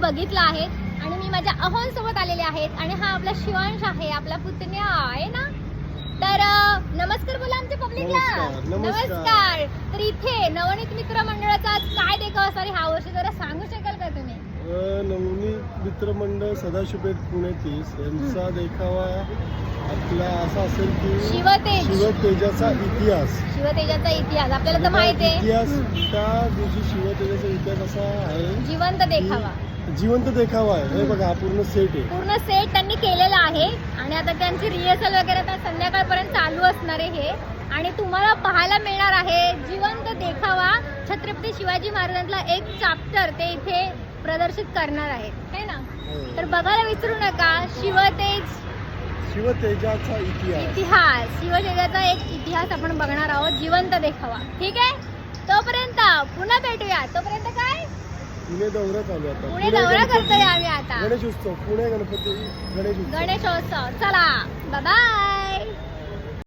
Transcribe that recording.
बघितलं आहे आणि मी माझ्या अहोन सोबत आलेले आहेत आणि हा आपला शिवांश आहे आपला पुतण्या आहे ना? तर नमस्कार बोला आमच्या पब्लिकला नमस्कार, तर इथे नवनीत मित्र मंडळाचा आज काय देखाव आहे ह्या वर्षी जरा सांगू शकाल का तुम्ही? नवनीत मित्रमंडळ सदाशिवपेठ पुणे तीस यांचा देखावा आपला असा असेल की शिवतेज. शिवतेजाचा इतिहास. शिवतेजाचा इतिहास. आपल्याला तर माहीत आहे. इतिहास. त्या दिवशी शिवतेजाचा इतिहास असा आहे जिवंत देखावा. जिवंत देखावा आहे. हे बघा हा पूर्ण सेट आहे. पूर्ण सेट त्यांनी केलेला आहे. आणि आता त्यांची रिहर्सल वगैरे आता संध्याकाळपर्यंत चालू असणार आहे हे. आणि तुम्हाला पाहायला मिळणार आहे जिवंत देखावा छत्रपती शिवाजी महाराजांचा एक चाप्टर ते इथे प्रदर्शित करणार आहेत है ना? हो. तर बघायला विसरू नका शिवतेज शिवतेजाचा इतिहास. इतिहास. शिवतेजाचा एक इतिहास आपण बघणार आहोत जिवंत देखावा. ठीक आहे? तोपर्यंत पुन्हा भेटूया. तोपर्यंत काय? पुणे दौरा चालू आहे आता. पुणे दौरा करतोय आम्ही आता. गणेश उत्सव पुणे गणपती गणेश उत्सव. गणेशोत्सव चला. बाय